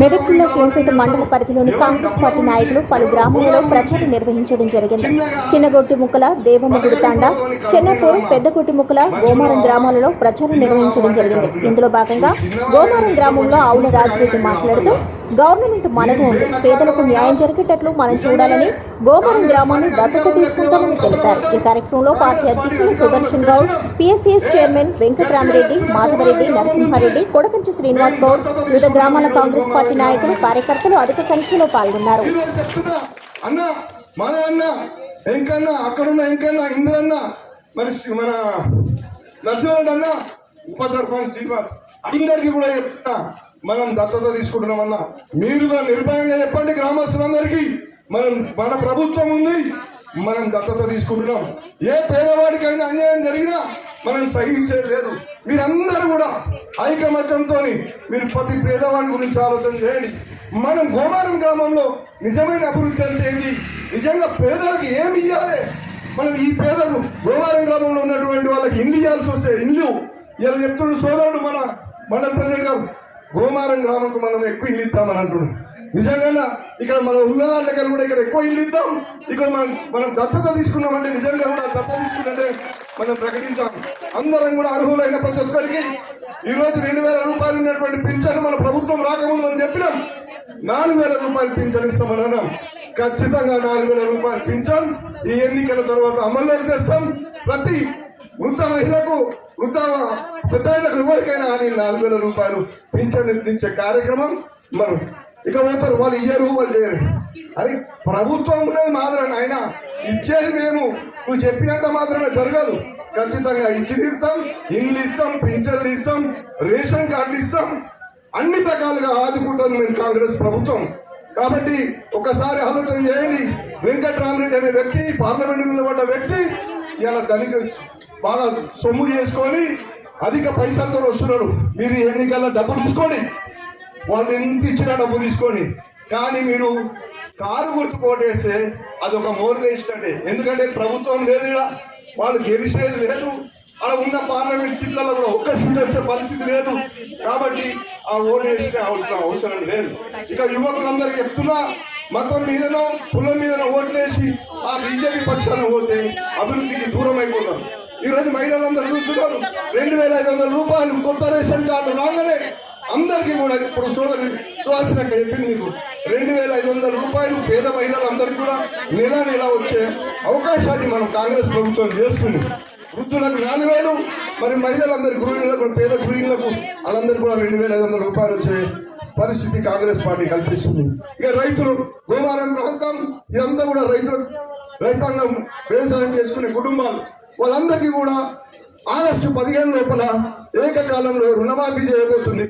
మెదక్ జిల్లా శివపేట మండల పరిధిలోని కాంగ్రెస్ పార్టీ నాయకులు పలు గ్రామాలలో ప్రచారం నిర్వహించడం జరిగింది. చిన్నగొట్టి ముక్కల దేవమ్మగుడి తాండా చెన్నపూర్ పెద్దగొట్టి ముక్కల గోమారం గ్రామాలలో ప్రచారం నిర్వహించడం జరిగింది. ఇందులో భాగంగా గోమారం గ్రామంలో ఆవుల రాజరెడ్డి మాట్లాడుతూ గవర్నమెంట్ మనకు ఉంది. పేదలకు న్యాయం జరిగేటట్లు మనం చూడాలని గోమారం గ్రామాన్ని దత్తత తీసుకుంటామని తెలిపారు. ఈ కార్యక్రమంలో పార్టీ అధ్యక్షులు సుదర్శన్ గౌడ్ పిఎస్సిఎస్ చైర్మన్ వెంకటరామరెడ్డి మాధవరెడ్డి నరసింహారెడ్డి కొడకంచి శ్రీనివాస్ గౌడ్ వివిధ గ్రామాల కాంగ్రెస్ పార్టీ నాయకులు కార్యకర్తలు అధిక సంఖ్యలో పాల్గొన్నారు. ఈరోజు అన్న ఎంకన్నా అక్కడున్న ఎంకన్నా ఇంద్రన్న మరి శ్రీ- మన నరసింహరెడ్డి అన్న ఉప సర్పంచ్ శ్రీనివాస్ అందరికీ కూడా చెప్తున్నా. మనం దత్తత తీసుకుంటున్నామన్నా మీరుగా నిర్భయంగా చెప్పండి గ్రామస్తులందరికీ. మనం మన ప్రభుత్వం ఉంది. మనం దత్తత తీసుకుంటున్నాం. ఏ పేదవాడికైనా అన్యాయం జరిగినా మనం సహించేది లేదు. మీరందరూ కూడా ఐకమత్యంతో మీరు ప్రతి పేదవాడి గురించి ఆలోచన చేయండి. మనం గోమారం గ్రామంలో నిజమైన అభివృద్ధి అంటే ఏంటి? నిజంగా పేదలకు ఏమి ఇవ్వాలి మనం ఈ పేదలు గోమారం గ్రామంలో ఉన్నటువంటి వాళ్ళకి ఇల్లు ఇవ్వాల్సి వస్తే ఇల్లు. ఇలా చెప్తున్న సోదరుడు మన మండల ప్రజలు గారు గోమారం గ్రామంకు మనం ఎక్కువ ఇల్లు ఇస్తామని అంటున్నాడు. నిజంగా ఇక్కడ మనం ఉన్న దాంట్లో కూడా ఇక్కడ ఎక్కువ ఇల్లు ఇద్దాం. ఇక్కడ మనం మనం దత్తత తీసుకున్నామంటే నిజంగా కూడా దత్తత తీసుకున్నట్టే మనం ప్రకటిస్తాం. అందరం కూడా అర్హులైన ప్రతి ఒక్కరికి ఈరోజు రెండు వేల రూపాయలు ఉన్నటువంటి పింఛను మన ప్రభుత్వం రాకముందు అని చెప్పినాం. నాలుగు వేల రూపాయలు పింఛను ఇస్తామని అన్నాం. ఖచ్చితంగా నాలుగు వేల రూపాయలు పింఛన్ ఈ ఎన్నికల తర్వాత అమల్లోకి తెస్తాం. ప్రతి వృద్ధ మహిళకు వృద్ధ పెద్ద ఎవరికైనా అని నాలుగు వేల రూపాయలు పింఛన్ ఇచ్చే కార్యక్రమం మనం ఇక పోతారు వాళ్ళు ఇయ్యరు వాళ్ళు చేయరు. అరే ప్రభుత్వం ఉన్నది మాత్రం ఆయన ఇచ్చేది మేము. నువ్వు చెప్పినంత మాత్రమే జరగదు. ఖచ్చితంగా ఇచ్చి తీర్థం ఇండ్లు ఇస్తాం పింఛన్లు ఇస్తాం రేషన్ కార్డులు ఇస్తాం. అన్ని రకాలుగా ఆదుకుంటుంది మేము కాంగ్రెస్ ప్రభుత్వం. కాబట్టి ఒకసారి ఆలోచన చేయండి. వెంకట్రామరెడ్డి అనే వ్యక్తి పార్లమెంట్ నిలబడ్డ వ్యక్తి ఇలా ధనిక బాగా సొమ్ము చేసుకొని అధిక పైసలతో వస్తున్నాడు. మీరు ఎన్నికల్లో డబ్బులు తీసుకోండి. వాళ్ళు ఎంత ఇచ్చినా డబ్బు తీసుకొని కానీ మీరు కారు గుర్తు కోటేస్తే అది ఒక మోరు వేసినట్టే ఎందుకంటే ప్రభుత్వం లేదు ఇలా. వాళ్ళు గెలిచేది లేదు. అలా ఉన్న పార్లమెంట్ సీట్లలో కూడా ఒక్క సీట్ వచ్చే పరిస్థితి లేదు. కాబట్టి ఆ ఓటు వేసిన అవసరం అవసరం లేదు. ఇక యువకులందరూ చెప్తున్నా మతం మీదనో కులం మీదనో ఓట్లేసి ఆ బీజేపీ పక్షాన్ని పోతే అభివృద్ధికి దూరం అయిపోతారు ఈ రోజు మహిళలందరూ చూస్తున్నారు రెండు వేల ఐదు వందల రూపాయలు కొత్త రేషన్ కార్డు రాగానే అందరికీ కూడా ఇప్పుడు సోదరి సుహాసిన చెప్పింది మీకు. రెండు వేల ఐదు వందల రూపాయలు పేద మహిళలందరికీ కూడా నెల నెల వచ్చే అవకాశాన్ని మనం కాంగ్రెస్ ప్రభుత్వం చేస్తుంది. వృద్ధులకు నాలుగు వేలు మరి మహిళలందరి గృహిణులకు పేద గృహిణులకు వాళ్ళందరికీ కూడా రెండు వేల ఐదు వందల రూపాయలు వచ్చే పరిస్థితి కాంగ్రెస్ పార్టీ కల్పిస్తుంది. ఇక రైతులు గోవారం ప్రాంతం ఇదంతా కూడా రైతు రైతాంగం వ్యవసాయం చేసుకునే కుటుంబాలు వాళ్ళందరికీ కూడా ఆగస్టు పదిహేను లోపల ఏకకాలంలో రుణమాఫీ చేయబోతుంది.